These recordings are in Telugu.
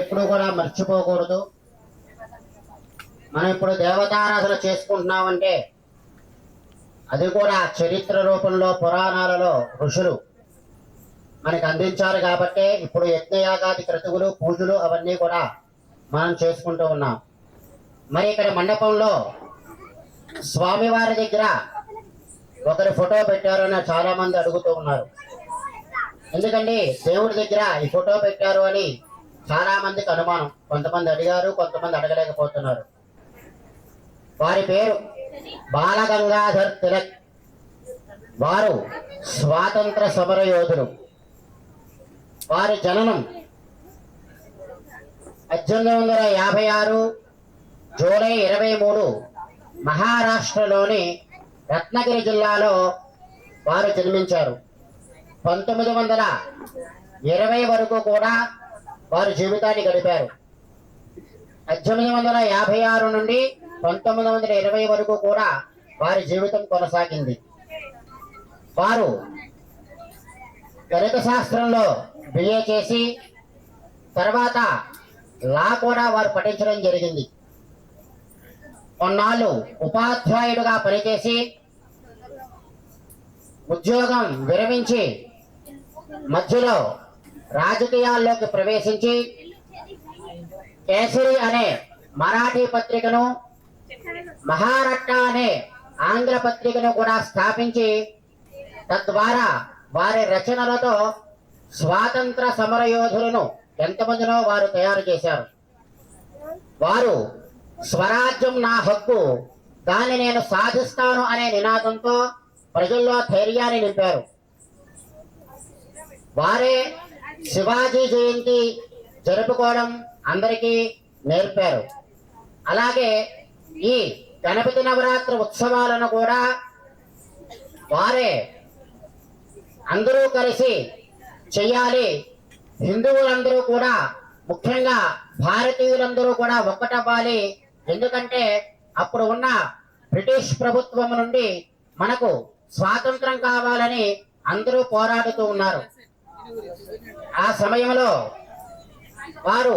ఎప్పుడు ఎప్పుడూ కూడా మర్చిపోకూడదు. మనం ఇప్పుడు దేవతారాధన చేసుకుంటున్నామంటే అది కూడా చరిత్ర రూపంలో పురాణాలలో ఋషులు మనకి అందించారు కాబట్టి ఇప్పుడు యజ్ఞయాగాది క్రతువులు పూజలు అవన్నీ కూడా మనం చేసుకుంటూ ఉన్నాం. మరి ఇక్కడ మండపంలో స్వామివారి దగ్గర ఒకరి ఫోటో పెట్టారు అని చాలా మంది అడుగుతూ ఉన్నారు. ఎందుకండి దేవుడి దగ్గర ఈ ఫోటో పెట్టారు అని చాలా మందికి అనుమానం. కొంతమంది అడిగారు కొంతమంది అడగలేకపోతున్నారు. వారి పేరు బాలగంగాధర్ తిలక్. వారు స్వాతంత్ర సమర యోధులు వారి జననం పద్దెనిమిది వందల యాభై ఆరు జూలై ఇరవై మూడు మహారాష్ట్రలోని రత్నగిరి జిల్లాలో వారు జన్మించారు. పంతొమ్మిది వందల ఇరవై వరకు కూడా వారు జీవితాన్ని గడిపారు. పద్దెనిమిది వందల యాభై ఆరు నుండి పంతొమ్మిది వందల ఇరవై వరకు కూడా వారి జీవితం కొనసాగింది. వారు గణిత శాస్త్రంలో బిఏ చేసి తర్వాత లా కూడా వారు పఠించడం జరిగింది. కొన్నాళ్ళు ఉపాధ్యాయుడుగా పనిచేసి ఉద్యోగం విరమించి మధ్యలో రాజకీయాల్లోకి ప్రవేశించి కేసరి అనే మరాఠీ పత్రికను మహారట్ట అనే ఆంగ్ల పత్రికను కూడా స్థాపించి తద్వారా వారి రచనలతో స్వాతంత్ర సమరయోధులను ఎంతమందినో వారు తయారు చేశారు. వారు స్వరాజ్యం నా హక్కు దాన్ని నేను సాధిస్తాను అనే నినాదంతో ప్రజల్లో ధైర్యాన్ని నింపారు. వారే శివాజీ జయంతి జరుపుకోవడం అందరికీ నేర్పారు. అలాగే ఈ గణపతి నవరాత్రి ఉత్సవాలను కూడా వారే అందరూ కలిసి చేయాలి. హిందువులందరూ కూడా ముఖ్యంగా భారతీయులందరూ కూడా ఒక్కటవ్వాలి. ఎందుకంటే అప్పుడు ఉన్న బ్రిటిష్ ప్రభుత్వం నుండి మనకు స్వాతంత్రం కావాలని అందరూ పోరాడుతూ ఉన్నారు. ఆ సమయంలో వారు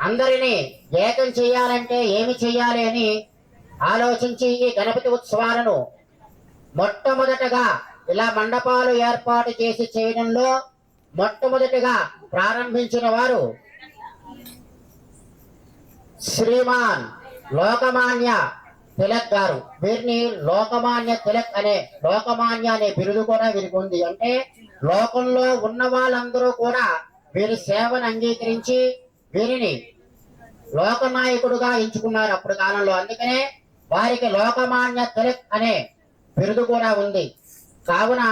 అందరినీ ఏకం చేయాలంటే ఏమి చేయాలి అని ఆలోచించి ఈ గణపతి ఉత్సవాలను మొట్టమొదటగా ఇలా మండపాలు ఏర్పాటు చేసి చేయడంలో మొట్టమొదటిగా ప్రారంభించిన వారు శ్రీమాన్ లోకమాన్య తిలక్ గారు. వీరిని లోకమాన్య తిలక్ అనే లోకమాన్య అనే బిరుదు కూడా వీరికి ఉంది. అంటే లోకంలో ఉన్న వాళ్ళందరూ కూడా వీరి సేవను అంగీకరించి వీరిని లోకనాయకుడుగా ఎంచుకున్నారు అప్పుడు కాలంలో. అందుకనే వారికి లోకమాన్య తిలక్ అనే బిరుదు కూడా ఉంది. కావున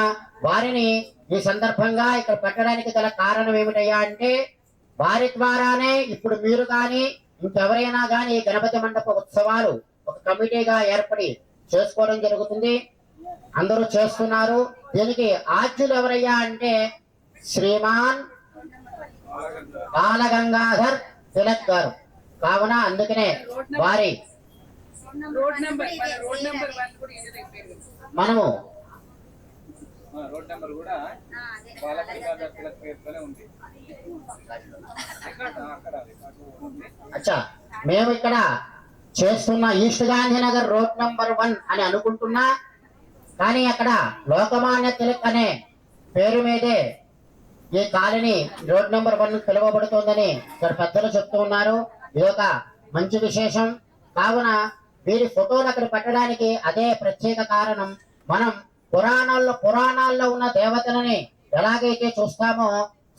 వారిని ఈ సందర్భంగా ఇక్కడ పెట్టడానికి గల కారణం ఏమిటయ్యా అంటే వారి ద్వారానే ఇప్పుడు మీరు కానీ ఇంకెవరైనా కానీ గణపతి మండప ఉత్సవాలు ఒక కమిటీగా ఏర్పడి చేసుకోవడం జరుగుతుంది. అందరూ చేస్తున్నారు. దీనికి ఆద్యులు ఎవరయ్యా అంటే శ్రీమాన్ బాలగంగాధర్ తిలక్ గారు. కావున అందుకనే వారి మనము ఆ, రోడ్ నెంబర్ కూడా బాలగంగాధర్ తిలక్ పేరుతోనే ఉంది. రికార్డు అక్కడ రికార్డు ఉంది. అచ్చా మేము ఇక్కడ చేస్తున్న east Gandhinagar road number one అని అనుకుంటున్నా. కానీ అక్కడ లోకమాన్య తిలక్ అనే పేరు మీదే ఈ కాలనీ రోడ్ నెంబర్ వన్ పిలువబడుతోందని ఇక్కడ పెద్దలు చెప్తూ ఉన్నారు. ఇది ఒక మంచి విశేషం. కావున వీరి ఫోటోలు అక్కడ పెట్టడానికి అదే ప్రత్యేక కారణం. మనం పురాణాల్లో పురాణాల్లో ఉన్న దేవతలని ఎలాగైతే చూస్తామో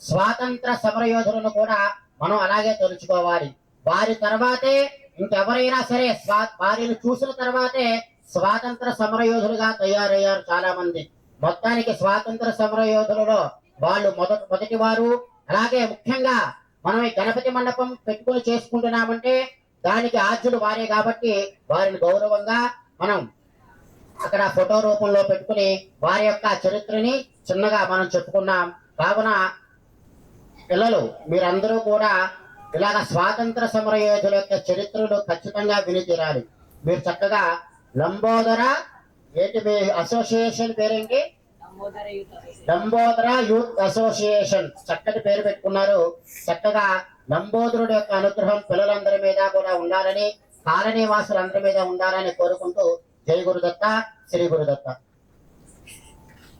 స్వాతంత్ర సమరయోధులను కూడా మనం అలాగే తెలుసుకోవాలి వారి తర్వాతే ఇంకెవరైనా సరే స్వా వారిని చూసిన తర్వాతే స్వాతంత్ర సమరయోధులుగా తయారయ్యారు చాలా మంది మొత్తానికి స్వాతంత్ర సమరయోధులలో వాళ్ళు మొదటి మొదటి వారు. అలాగే ముఖ్యంగా మనం ఈ గణపతి మండపం పెట్టుకొని చేసుకుంటున్నామంటే దానికి ఆద్యులు వారే కాబట్టి వారిని గౌరవంగా మనం అక్కడ ఫోటో రూపంలో పెట్టుకుని వారి యొక్క చరిత్రని చిన్నగా మనం చెప్పుకున్నాం. కావున పిల్లలు మీరందరూ కూడా ఇలాగ స్వాతంత్ర సమరయోధుల యొక్క చరిత్రలు ఖచ్చితంగా విని తీరాలి. మీరు చక్కగా లంబోదర ఏంటి మీ అసోసియేషన్ పేరేంటి? Lambodara youth association. చక్కటి పేరు పెట్టుకున్నారు. చక్కగా లంబోదరుడు యొక్క అనుగ్రహం పిల్లలందరి మీద కూడా ఉండాలని కాలనీ వాసులందరి మీద ఉండాలని కోరుకుంటూ జై గురుదత్త శ్రీ గురుదత్త.